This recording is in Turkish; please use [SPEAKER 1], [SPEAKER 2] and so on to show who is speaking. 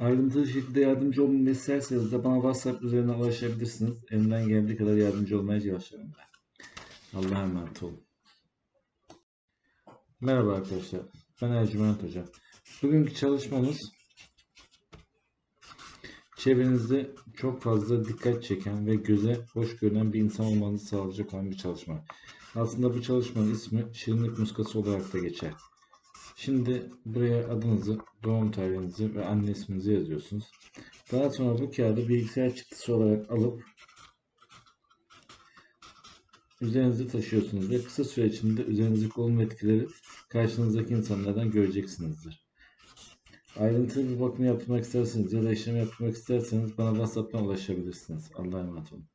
[SPEAKER 1] Ayrıntılı şekilde yardımcı olmamı isterseniz de bana WhatsApp üzerinden ulaşabilirsiniz. Elimden geldiği kadar yardımcı olmaya çalışıyorum ben. Allah'a emanet olun. Merhaba arkadaşlar. Ben Ercüment Hoca. Bugünkü çalışmamız çevrenizde çok fazla dikkat çeken ve göze hoş görünen bir insan olmanızı sağlayacak olan bir çalışma. Aslında bu çalışmanın ismi şirinlik muskası olarak da geçer. Şimdi buraya adınızı, doğum tarihinizi ve anne isminizi yazıyorsunuz. Daha sonra bu kağıdı bilgisayar çıktısı olarak alıp üzerinizde taşıyorsunuz ve kısa süre içinde üzerinizdeki olumlu etkileri karşınızdaki insanlardan göreceksinizdir. Ayrıntılı bir bakım yapmak isterseniz ya da işlem yapmak isterseniz bana WhatsApp'tan ulaşabilirsiniz. Allah'a emanet olun.